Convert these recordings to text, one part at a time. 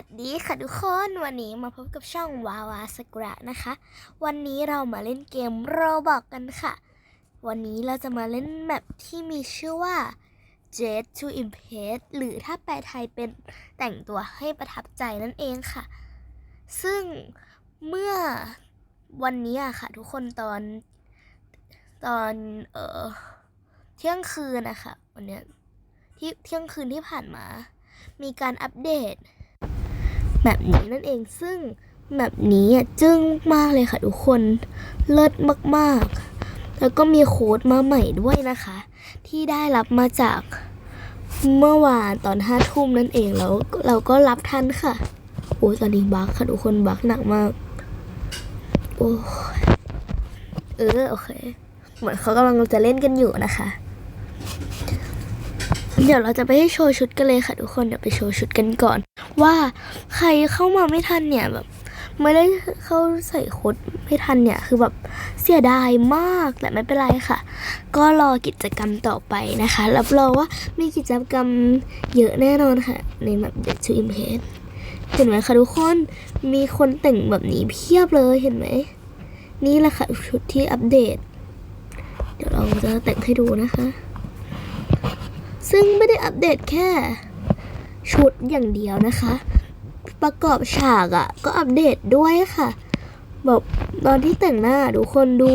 วัสดีค่ะทุกคนวันนี้มาพบกับช่องวาวาสกุระนะคะ วันนี้เรามาเล่นเกมโรบอกกันค่ะ วันนี้เราจะมาเล่นแมปที่มีชื่อว่า Jet to Impress หรือถ้าแปลไทยเป็นแต่งตัวให้ประทับใจนั่นเองค่ะ ซึ่งเมื่อวันนี้อะค่ะ ทุกคนตอนตอนเออเที่ยงคืนนะคะวันนี้ที่เที่ยงคืนที่ผ่านมามีการอัปเดต แบบนี้นั่นเองซึ่งแบบนี้อะจึ้งมากเลยค่ะทุกคนเลิศมากๆ แล้วก็มีโค้ดมาใหม่ด้วยนะคะ ที่ได้รับมาจากเมื่อวานตอนห้าทุ่มนั่นเองแล้วเราก็รับทันค่ะโอ้ตอนนี้บักค่ะทุกคนบักหนักมากโอ้เออโอเค เหมือนเขากำลังจะเล่นกันอยู่นะคะ เดี๋ยวเราจะไปให้โชว์ชุดกันเลยค่ะทุกคนเดี๋ยวไปโชว์ชุดกันก่อน ว่าใครเข้ามาไม่ทันเนี่ยแบบไม่ได้เข้าใส่โค้ดไม่ทันเนี่ยคือแบบเสียดายมากแต่ไม่เป็นไรค่ะ ก็รอกิจกรรมต่อไปนะคะรับรองว่ามีกิจกรรมเยอะแน่นอนค่ะ ในแบบ Dead to Impress เห็นไหมคะทุกคนมีคนแต่งแบบนี้เพียบเลยเห็นไหมนี่แหละค่ะชุดที่อัปเดต เดี๋ยวเราจะแต่งให้ดูนะคะ ซึ่งไม่ได้อัปเดตแค่ชุดอย่างเดียวนะคะ ประกอบฉากอะ่ะ ก็อัปเดตด้วยค่ะแบบตอนที่แต่งหน้าทุกคนดู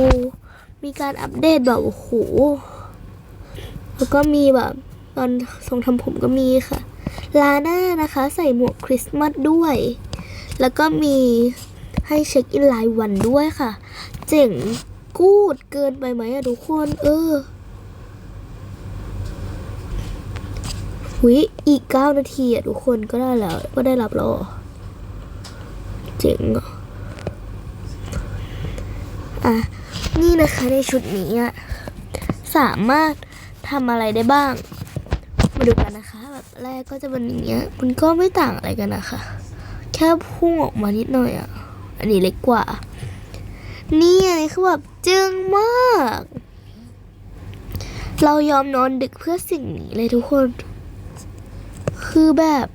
มีการอัปเดตแบบโอ้โหแล้วก็มีแบบตอนทรงทำผมก็มีค่ะ ลาหน้านะคะ ใส่หมวกคริสต์มาสด้วย แล้วก็มีให้เช็คอินรายวันด้วยค่ะ เจ๋งกูดเกินไปไหมอะทุกคน เออ วิอีกเก้านาทีอะทุกคนก็ได้แล้ว ก็ได้รับแล้วเหรอเจ๋งอะอะ นี่นะคะในชุดนี้อะสามารถทำอะไรได้บ้าง มาดูกันนะคะ แบบแรกก็จะเป็นอย่างเงี้ย มันก็ไม่ต่างอะไรกันนะคะ แค่พุ่งออกมานิดหน่อยอะ อันนี้เล็กกว่า นี่อันนี้คือแบบจึงมาก เรายอมนอนดึกเพื่อสิ่งนี้เลยทุกคน คือแบบ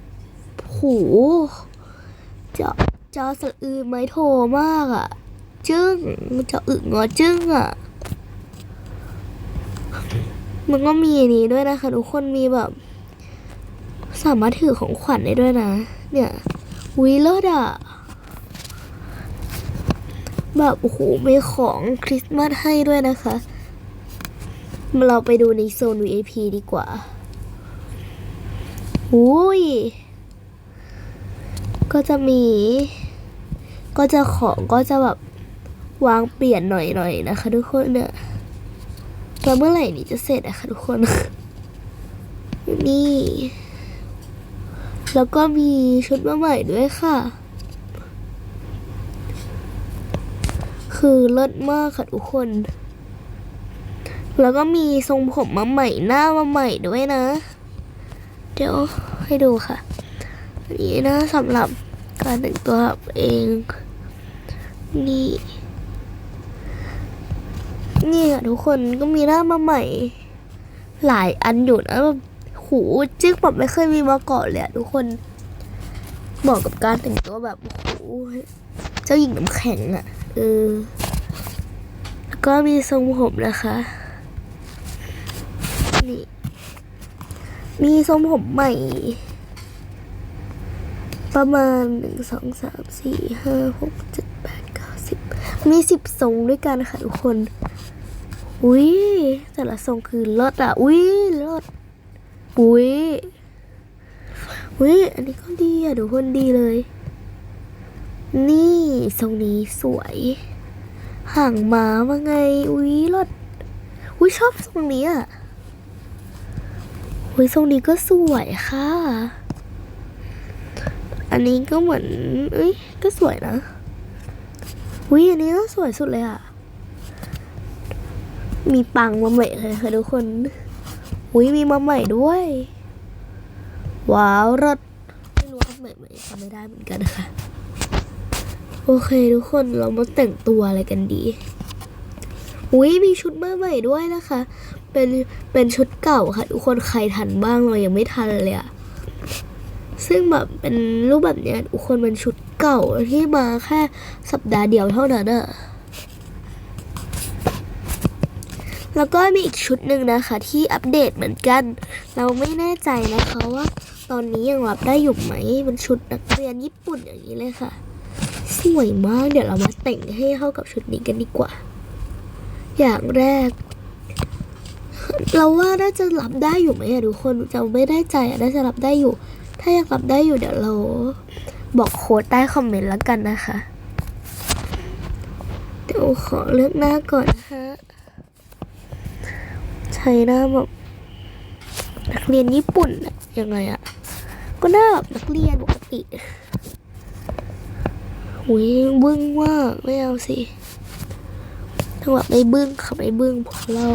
โหจอจอสะอือไม้โทมากอะ่ะ จึ้งจออึงอจึ้งอะ่ะ มันก็มีนี้ด้วยนะคะทุกคนมีแบบ สามารถถือของขวัญได้ด้วยนะ เนี่ยวิเลิศอะแบบโอ้โหมีของคริสต์มาสให้ด้วยนะคะ เราไปดูในโซน VIP ดีกว่า อุ้ย ก็จะมี ก็จะของก็จะแบบวางเปลี่ยนหน่อยๆนะคะ ทุกคนเนี่ยแล้วเมื่อไหร่นี่จะเสร็จอะคะทุกคน นี่ แล้วก็มีชุดมาใหม่ด้วยค่ะ คือเลิศมากค่ะทุกคน แล้วก็มีทรงผมมาใหม่หน้ามาใหม่ด้วยนะ เดี๋ยวให้ดูค่ะอันนี้นะสำหรับการแต่งตัวเอง นี่นี่ค่ะทุกคนก็มีหน้ามาใหม่ หลายอันอยู่นะแบบหูจิ๊กแบบไม่เคยมีมาก่อนเลยอะทุกคนเหมาะกับการแต่งตัวแบบโอ้เจ้าหญิงน้ำแข็งอะเออแล้วก็มีทรงผมนะคะนี่ มีทรงผมใหม่ ประมาณหนึ่งสองสามสี่ห้าหกเจ็ดแปดเก้าสิบมีสิบทรงด้วยกันค่ะทุกคน อุ้ยแต่ละทรงคือเลิศอะ อุ้ยเลิศอุ้ยอุ้ยอันนี้ก็ดีอะทุกคนดีเลย นี่ทรงนี้สวยห่างหมาว่าไง อุ้ยเลิศอุ้ยชอบทรงนี้อะ อุ้ยทรงนี้ก็สวยค่ะ อันนี้ก็เหมือนเอ้ยก็สวยนะอุ้ยอันนี้ก็สวยสุดเลยอะมีปังมาใหม่เลยค่ะทุกคนอุ้ยมีมาใหม่ด้วย ว้าวรถไม่รู้ว่าใหม่ไหมจำไม่ได้เหมือนกันค่ะ โอเคทุกคนเรามาแต่งตัวอะไรกันดีอุ้ยมีชุดมาใหม่ด้วยนะคะ เป็นเป็นชุดเก่าค่ะทุกคนใครทันบ้างเรายังไม่ทันเลยอะซึ่งแบบเป็นรูปแบบเนี้ยทุกคนเป็นชุดเก่าที่มาแค่สัปดาห์เดียวเท่านั้นอะแล้วก็มีอีกชุดหนึ่งนะคะ ที่อัปเดตเหมือนกัน เราไม่แน่ใจนะคะว่า ตอนนี้ยังรับได้อยู่ไหมเป็นชุดนักเรียนญี่ปุ่นอย่างนี้เลยค่ะ สวยมากเดี๋ยวเรามาแต่งให้เข้ากับชุดนี้กันดีกว่า อย่างแรก เราว่าน่าจะรับได้อยู่ไหมอะทุกคนจะไม่ได้ใจอะน่าจะรับได้อยู่ ถ้ายังรับได้อยู่เดี๋ยวเราบอกโค้ดใต้คอมเมนต์แล้วกันนะคะ เดี๋ยวขอเลือกหน้าก่อนนะคะใช้หน้าแบบนักเรียนญี่ปุ่นยังไงอะก็หน้าแบบนักเรียนปกติอุ้ยบึ้งว่ากไม่เอาสิถ้าแบบไม่บึ้งค่ะไม่บึ้งพราะเรา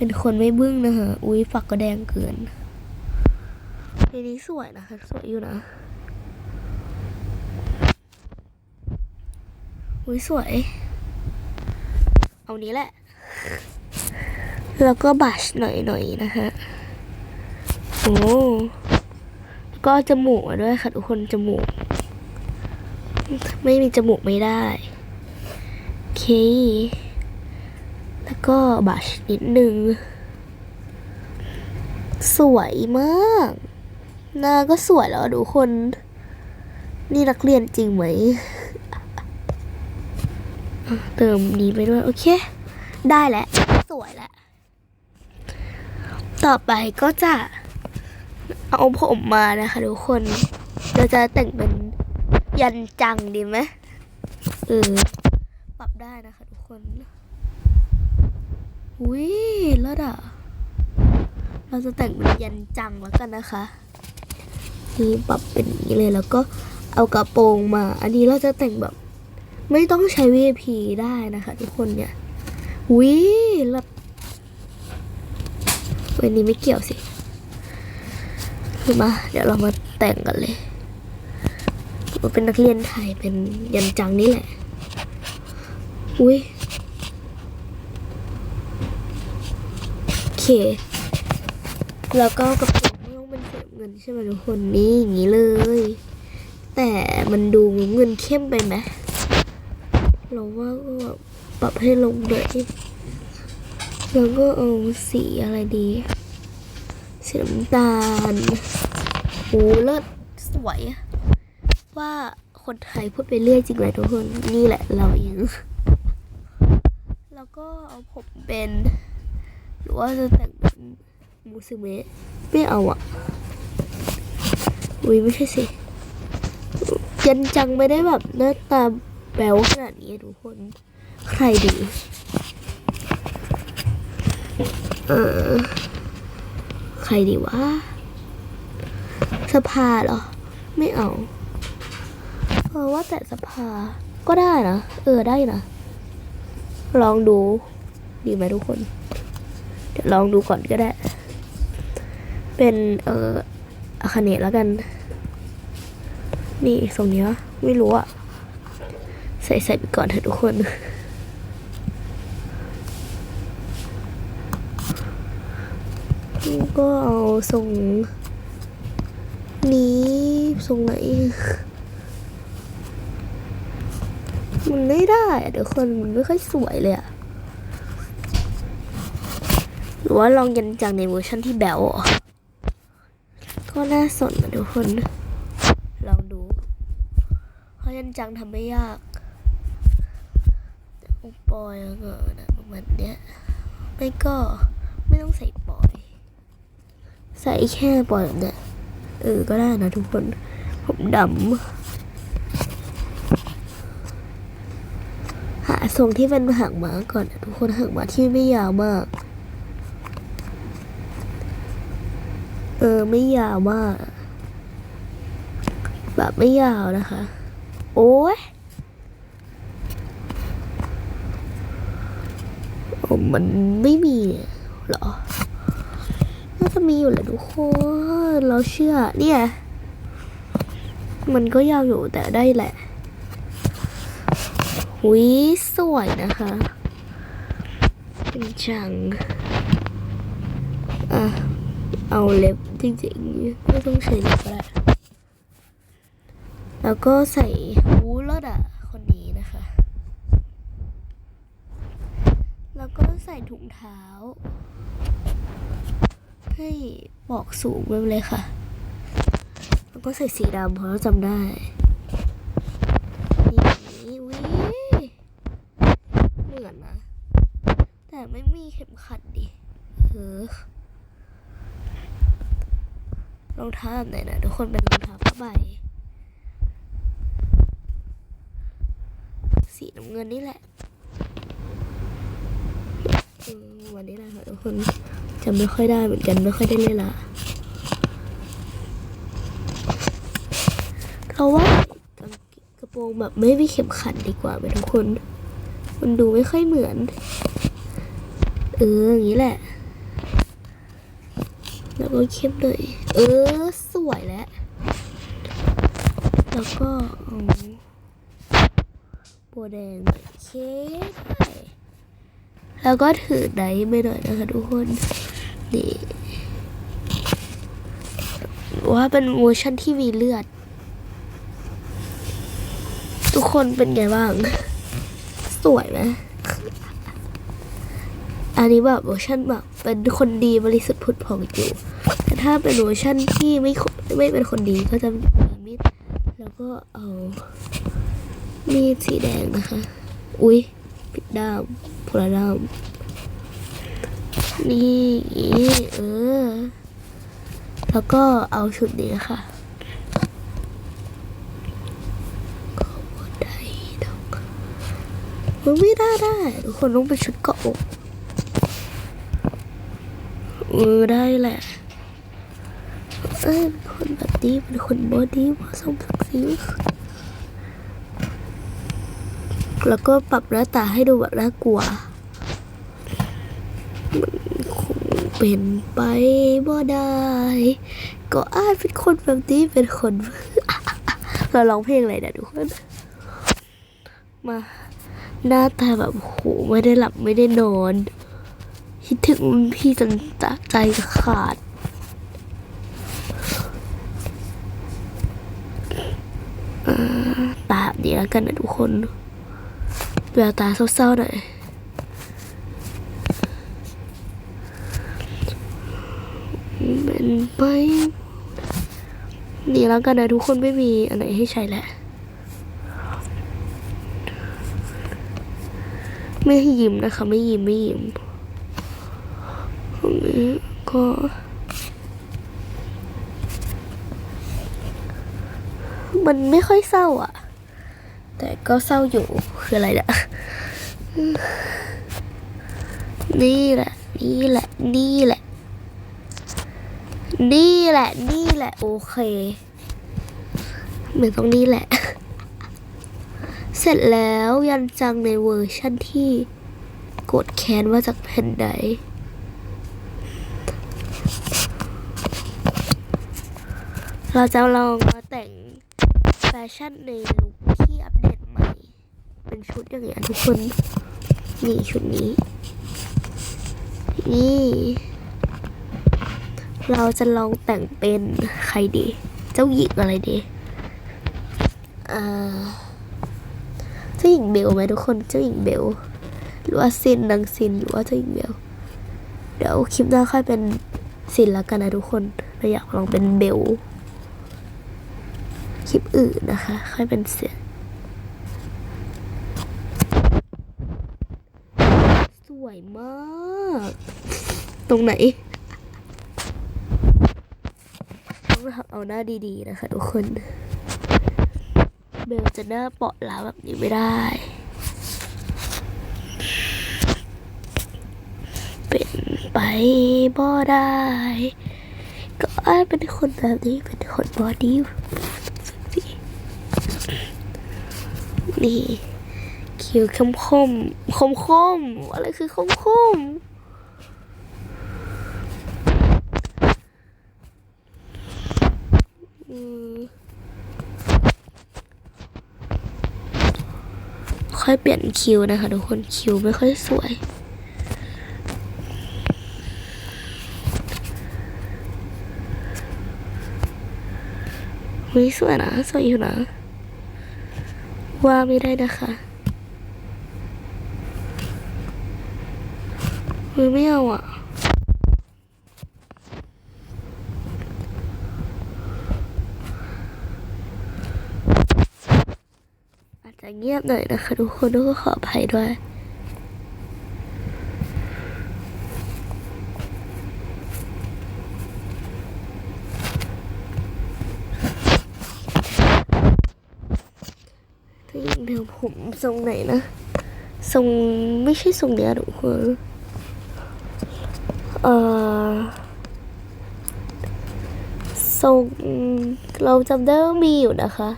เป็นคนไม่บึ้งนะคะอุ้ยฝักก็แดงเกินเพลงนี้สวยนะคะ สวยอยู่นะ อุ้ยสวย เอานี้แหละ แล้วก็บัชหน่อยๆนะคะโอ้ก็จมูกมาด้วยค่ะทุกคนจมูก ไม่มีจมูกไม่ได้ โอเค แล้วก็บัชนิดนึง สวยมากหน้าก็สวยแล้วอะทุกคน นี่นักเรียนจริงไหม เติมนี้ไปด้วย โอเค ได้แล้ว สวยแล้ว ต่อไปก็จะเอาผมมานะคะทุกคน เราจะแต่งเป็นยันจังดีไหมเออ ปรับได้นะคะทุกคน อุ้ยเลิศอะ เราจะแต่งเป็นยันจังแล้วกันนะคะ นี่ปรับเป็นอย่างนี้เลยแล้วก็เอากระโปรงมา อันนี้เราจะแต่งแบบ ไม่ต้องใช้ VIP ได้นะคะทุกคนเนี่ยวิเลิศวันนี้ไม่เกี่ยวสิมา เดี๋ยวเรามาแต่งกันเลยเราเป็นนักเรียนไทยเป็นยันจังนี่แหละ อุ้ยโอเค แล้วก็กระปรงไม่ต้องเป็นสีน้ำเงินใช่ไหมทุกคนนี่อย่างนี้เลย แต่มันดูเงินเข้มไปไหมเราว่าก็ปรับให้ลงเลยแล้วก็เอาสีอะไรดีสีน้ำตาลโอ้เลิศสวยว่าคนไทยพูดไปเรื่อยจริงเลยทุกคน นี่แหละเราเอง แล้วก็เอาผมเป็น หรือว่าจะแต่งเป็นมูซึเมะไม่เอาอะอุ้ยไม่ใช่สิยันจังไม่ได้แบบหน้าตาแบ๊วขนาดนี้ทุกคน ใครดี เออ ใครดีวะ สภาเหรอ ไม่เอา เออว่าแต่สภาก็ได้นะ เออได้นะ ลองดู ดีไหมทุกคน เดี๋ยวลองดูก่อนก็ได้ เป็นเอออาคาเนะแล้วกัน นี่ทรงนี้ยไม่รู้อะใส่ใส่ไปก่อนเถอะทุกคนก็เอาทรงนี้ทรงไหนมันไม่ได้อะเดี๋ยวคนมันไม่ค่อยสวยเลยอะ หรือว่าลองยันจังในเวอร์ชันที่แบวอะก็น่าสนนะทุกคน ลองดูเพราะยันจังทำไม่ยากแต่อุปอยแล้วก็นะประมาณเนี้ยไม่ก็ไม่ต้องใส่ปอย ใส่แค่ปอยแบบเนี้ยเออก็ได้นะทุกคน ผมดำหาทรงที่เป็นหางม้าก่อนนะทุกคนหางม้าที่ไม่ยาวมาก เออไม่ยาวมาก แบบไม่ยาวนะคะ โอ้ยโอ้มันไม่มีเหรอ น่าจะมีอยู่แหละทุกคน เราเชื่อเนี่ย มันก็ยาวอยู่แต่ได้แหละหุยสวยนะคะเป็นจัง อะ เอาเล็บจริงๆไม่ต้องใช้เล็บก็ได้แล้วก็ใส่หูรถอะ คนนี้นะคะ แล้วก็ใส่ถุงเท้า ให้บอกสูงไปเลยค่ะ แล้วก็ใส่สีดำเพราะเราจำได้ นี่วิเหมือนนะ แต่ไม่มีเข็มขัดดิ เออ ร องเท้าแบบไหนนะทุกคนเป็นรองเท้าผ้าใบสีน้ำเงินนี่แหละวันนี้แหละคะทุกคนจำไม่ค่อยได้เหมือนกันไม่ค่อยได้เล่นละเราว่ากระโปรงแบบไม่มีเข็มขัดดีกว่าไหมทุกคน มันดูไม่ค่อยเหมือน เอออย่างนี้แหละ แล้วก็เข้มหน่อยเออ สวยแล้ว แล้วก็เอาบัวแดงหน่อยโอเคได้แล้วก็ถือไดร์ไปหน่อยนะคะทุกคน นี่ว่าเป็นเวอร์ชันที่มีเลือด ทุกคนเป็นไงบ้าง สวยไหมอันนี้แบบเวอร์ชันแบบเป็นคนดีบริสุทธิ์ผุดผ่องอยู่ ถ้าเป็นเวอร์ชันที่ไม่ไม่เป็นคนดีก็จะมีมีดแล้วก็เอามีดสีแดงนะคะ อุ้ยปิดด้ามพลด้ามนี่เออ แล้วก็เอาชุดนี้ค่ะก็บ่ได้ดอกมันไม่ได้ได้ทุกคนต้องเป็นชุดเกาะอกเออได้แหละ อ้ยเป็นคนแบบนี้เป็นคนบอดี้ผสมศักดิ์ศรีแล้วก็ปรับหน้าตาให้ดูแบบน่ากลัว มันคงเป็นไปบ่ได้ ก็อาจเป็นคนแบบนี้เป็นคน เราร้องเพลงอะไรนะทุกคน มาหน้าตาแบบโหไม่ได้หลับไม่ได้นอน คิดถึงพี่จนใจจะขาด อ่า ตาแบบนี้แล้วกันนะทุกคนแววตาเศร้าๆหน่อยเป็นไปนี่แล้วกันนะทุกคนไม่มีอันไหนให้ใช้แหละ ไม่ให้ยิ้มนะคะ ไม่ยิ้มไม่ยิ้มตรงนี้ก็ มันไม่ค่อยเศร้าอะ แต่ก็เศร้าอยู่คืออะไรเนี่ยนี่แหละ นี่แหละ นี่แหละ นี่แหละ นี่แหละ โอเคเหมือนตรงนี้แหละ เสร็จแล้วยันจังในเวอร์ชั่นที่กดแค้นมาจากแผ่นใดเราจะลองมาแต่ง แฟชั่นในลุคที่อัปเดตใหม่ เป็นชุดอย่างเงี้ยทุกคน นี่ชุดนี้ นี่ เราจะลองแต่งเป็นใครดี เจ้าหญิงอะไรดีอ่าเจ้าหญิงเบลไหมทุกคนเจ้าหญิงเบลหรือว่าซินนางซินหรือว่าเจ้าหญิงเบลเดี๋ยวคลิปหน้าค่อยเป็นซินแล้วกันนะทุกคนเราอยากลองเป็นเบล คลิปอื่นนะคะ ค่อยเป็นเสียง สวยมาก ตรงไหนต้องเอาหน้าดีๆนะคะทุกคน เบลจะหน้าเปาะล้าแบบนี้ไม่ได้เป็นไปบ่ได้ ก็อาจเป็นคนแบบนี้เป็นคนบอดี้ นี่คิวคมคมคมคมอะไรคือคมคมค่อยเปลี่ยนคิวนะคะทุกคนคิวไม่ค่อยสวยไม่สวยนะสวยอยู่นะ ว่าไม่ได้นะคะเฮ้ยไม่เอาอะ อาจจะเงียบหน่อยนะคะทุกคนก็ขออภัยด้วย เองเดี๋ยวผมทรงไหนนะ ทรงไม่ใช่ทรงเนี้ยทุกคนเออทรงเราจำได้ว่ามีอยู่นะคะ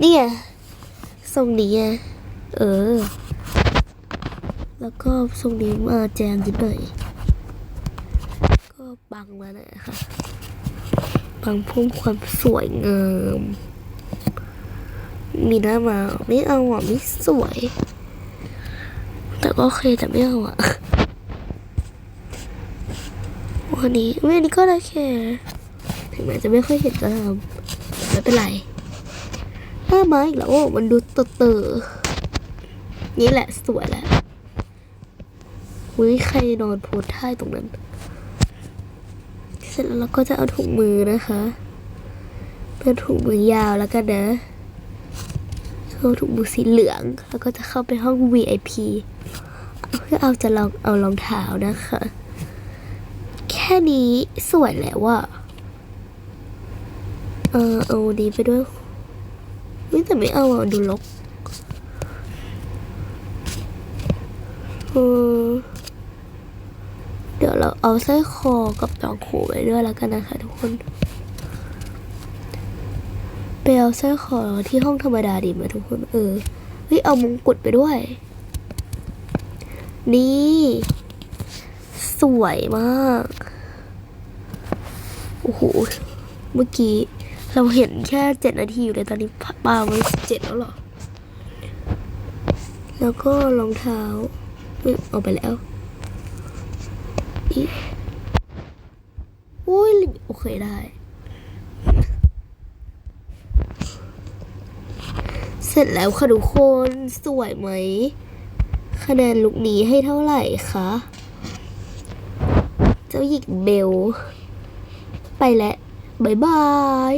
นี่ไงทรงนี้ไงเออ แล้วก็ทรงนี้มาแจมนิดหน่อย ก็บังมาหน่อยค่ะ บังพุ่มความสวยงาม มีหน้ามาไม่เอาอะไม่สวย แต่ก็โอเคแต่ไม่เอาอะวันนี้วันนี้ก็ได้แค่ถึงแม้จะไม่ค่อยเห็นก็ตาไม่เป็นไรหน้ามาอีกแล้วอะมันดูเตอเตอนี่แหละสวยแหละอุ้ยใครนอนโพสท่ายตรงนั้น เสร็จแล้วเราก็จะเอาถุงมือนะคะเป็นถุงมือยาวแล้วกันนะ เข้าถุงมือสีเหลือง แล้วก็จะเข้าไปห้อง VIP เพื่อเอาจะลองเอารองเท้านะคะ แค่นี้สวยแล้วอะเออเอาดีไปด้วยไม่แต่ไม่เอาอะดูลกเออเดี๋ยวเราเอาสร้อยคอกับต่างหูไปด้วยแล้วกันนะคะทุกคน เอาสร้อยคอที่ห้องธรรมดาดีไหมทุกคน เออ เฮ้ย เอามงกุฎไปด้วย นี่ สวยมาก โอ้โห เมื่อกี้ เราเห็นแค่เจ็ดนาทีอยู่เลยตอนนี้ปามาเจ็ดแล้วหรอ แล้วก็รองเท้าอ้ยเอาไปแล้วอีอุ้ย โอเคได้ เส ร็จแล้วค่ะทุกคนสวยไหม คะแนนลุกนี้ให้เท่าไหร่คะ เจ้าหญิงเบล ไปแล้ว บ๊ายบาย